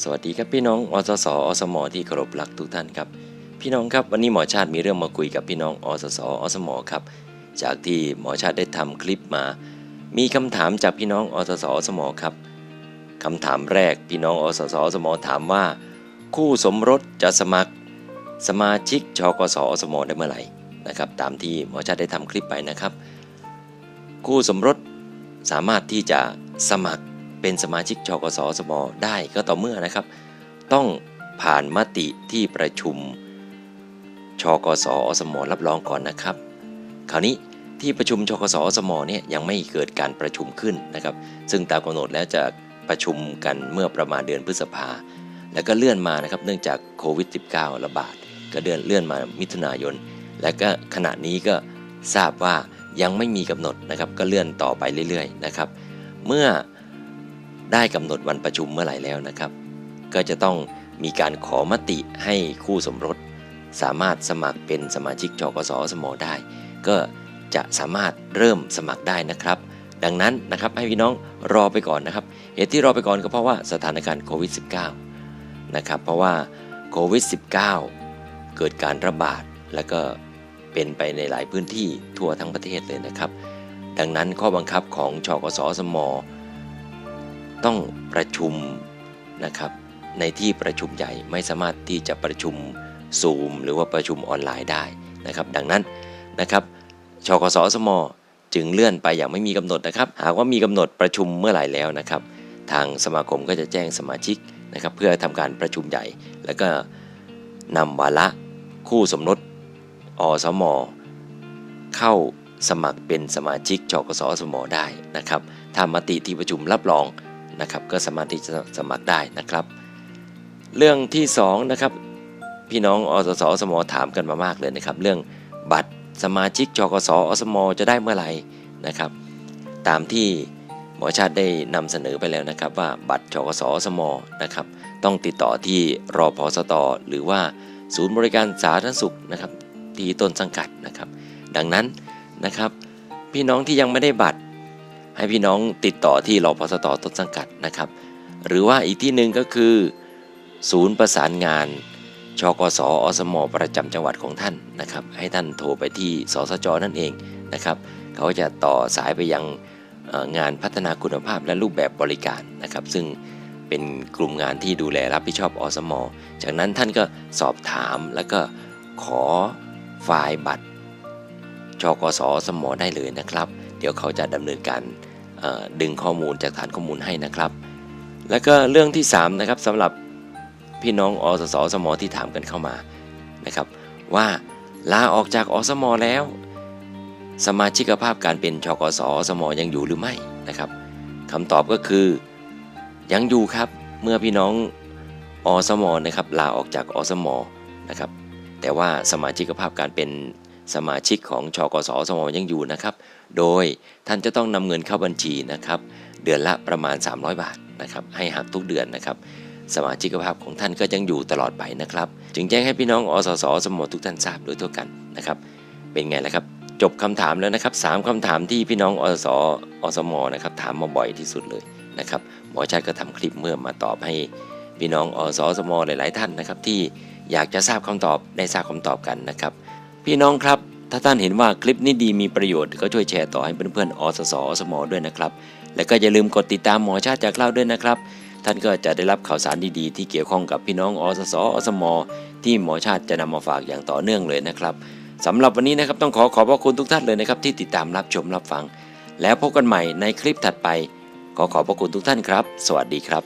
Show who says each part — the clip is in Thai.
Speaker 1: สวัสดีครับพี่น้องอสสอสมที่เคารพรักทุกท่านครับ พี่น้องครับวันนี้หมอชาติมีเรื่องมาคุยกับพี่น้องอสสอสมครับ จากที่หมอชาติได้ทำคลิปมา มีคำถามจากพี่น้องอสสอสมครับคำถามแรกพี่น้องอสสอสมถามว่า คู่สมรสจะสมัครสมาชิกชกสอสมได้เมื่อไหร่นะครับ ตามที่หมอชาติได้ทำคลิปไปนะครับ คู่สมรสสามารถที่จะสมัคร เป็นสมาชิกชกสสมได้ก็ต่อเมื่อนะครับ ต้องผ่านมติที่ประชุมชกสอสมรับรองก่อนนะครับ คราวนี้ที่ประชุมชกสอสมเนี่ยยังไม่เกิดการประชุมขึ้นนะครับ ซึ่งตามกำหนดแล้วจะประชุมกันเมื่อประมาณเดือนพฤษภา แล้วก็เลื่อนมานะครับเนื่องจากโควิด -19 ระบาด ก็เดือนเลื่อนมามิถุนายน และก็ขณะนี้ก็ทราบว่ายังไม่มีกำหนดนะครับ ก็เลื่อนต่อไปเรื่อยๆนะครับ เมื่อ ได้กำหนดวันประชุมเมื่อไหร่แล้วนะครับ ก็จะต้องมีการขอมติให้คู่สมรส สามารถสมัครเป็นสมาชิกจกสสมได้ ก็จะสามารถเริ่มสมัครได้นะครับ ดังนั้นนะครับให้พี่น้องรอไปก่อนนะครับเหตุที่รอไปก่อนก็เพราะว่าสถานการณ์โควิด -19 นะครับเพราะว่าโควิด -19 เกิดการระบาดแล้วก็เป็นไปในหลายพื้นที่ทั่วทั้งประเทศเลยนะครับ ดังนั้นข้อบังคับของชกสสม ต้องประชุมนะครับ ในที่ประชุมใหญ่ไม่สามารถที่จะประชุมซูมหรือว่าประชุมออนไลน์ได้นะครับ ดังนั้นนะครับชกสสมจึงเลื่อนไปอย่างไม่มีกำหนดนะครับ หากว่ามีกำหนดประชุมเมื่อไหร่แล้วนะครับ ทางสมาคมก็จะแจ้งสมาชิกนะครับ เพื่อทำการประชุมใหญ่ แล้วก็นำวาระคู่สมรสอสมเข้าสมัครเป็นสมาชิกชกสสมได้นะครับถ้ามติที่ประชุมรับรอง นะครับก็สามารถที่จะสมัครได้นะครับ เรื่องที่สองนะครับพี่น้องอสสอสมถามกันมามากเลยนะครับ เรื่องบัตรสมาชิกจกสอสมจะได้เมื่อไหร่นะครับ ตามที่หมอชาติได้นำเสนอไปแล้วนะครับ ว่าบัตรจกสอสมนะครับ ต้องติดต่อที่รอพสตหรือว่าศูนย์บริการสาธารณสุขนะครับ ที่ต้นสังกัดนะครับ ดังนั้นนะครับ พี่น้องที่ยังไม่ได้บัตร ให้พี่น้องติดต่อที่รอพสตต้นสังกัดนะครับ หรือว่าอีกที่หนึ่งก็คือ ศูนย์ประสานงานชกสอสมประจำจังหวัดของท่านนะครับ ให้ท่านโทรไปที่สสจนั่นเองนะครับ เขาจะต่อสายไปยังงานพัฒนาคุณภาพและรูปแบบบริการนะครับ ซึ่งเป็นกลุ่มงานที่ดูแลรับผิดชอบอสม จากนั้นท่านก็สอบถามแล้วก็ขอไฟล์บัตรชกสอสมได้เลยนะครับ เดี๋ยวเขาจะดำเนินการดึงข้อมูลจากฐานข้อมูลให้นะครับ แล้วก็เรื่องที่3นะครับสำหรับพี่น้องอสสสมที่ถามกันเข้ามานะครับ ว่าลาออกจากอสมแล้ว สมาชิกภาพการเป็นชกสอสมยังอยู่หรือไม่นะครับคำตอบก็คือยังอยู่ครับเมื่อพี่น้องอสมนะครับลาออกจากอสมนะครับแต่ว่าสมาชิกภาพการเป็น สมาชิกของชกสสมยังอยู่นะครับ โดยท่านจะต้องนำเงินเข้าบัญชีนะครับ เดือนละประมาณ 300 บาทนะครับให้หักทุกเดือนนะครับ สมาชิกภาพของท่านก็ยังอยู่ตลอดไปนะครับ จึงแจ้งให้พี่น้องอสสสมทุกท่านทราบโดยทั่วกันนะครับ เป็นไงล่ะครับ จบคำถามแล้วนะครับสามคำถามที่พี่น้องอสสอสมนะครับถามมาบ่อยที่สุดเลยนะครับหมอชาติก็ทำคลิปเมื่อมาตอบให้พี่น้องอสสมหลาย ๆ ท่านนะครับที่อยากจะทราบคำตอบได้ทราบคำตอบกันนะครับ พี่น้องครับ ถ้าท่านเห็นว่าคลิปนี้ดีมีประโยชน์ก็ช่วยแชร์ต่อให้เพื่อนๆอสสอสมด้วยนะครับ และก็อย่าลืมกดติดตามหมอชาติจากเล่าด้วยนะครับ ท่านก็จะได้รับข่าวสารดีๆ ที่เกี่ยวข้องกับพี่น้องอสสอสมที่หมอชาติจะนำมาฝากอย่างต่อเนื่องเลยนะครับสำหรับวันนี้นะครับต้องขอขอบพระคุณทุกท่านเลยนะครับที่ติดตามรับชมรับฟัง แล้วพบกันใหม่ในคลิปถัดไป ขอขอบพระคุณทุกท่านครับ สวัสดีครับ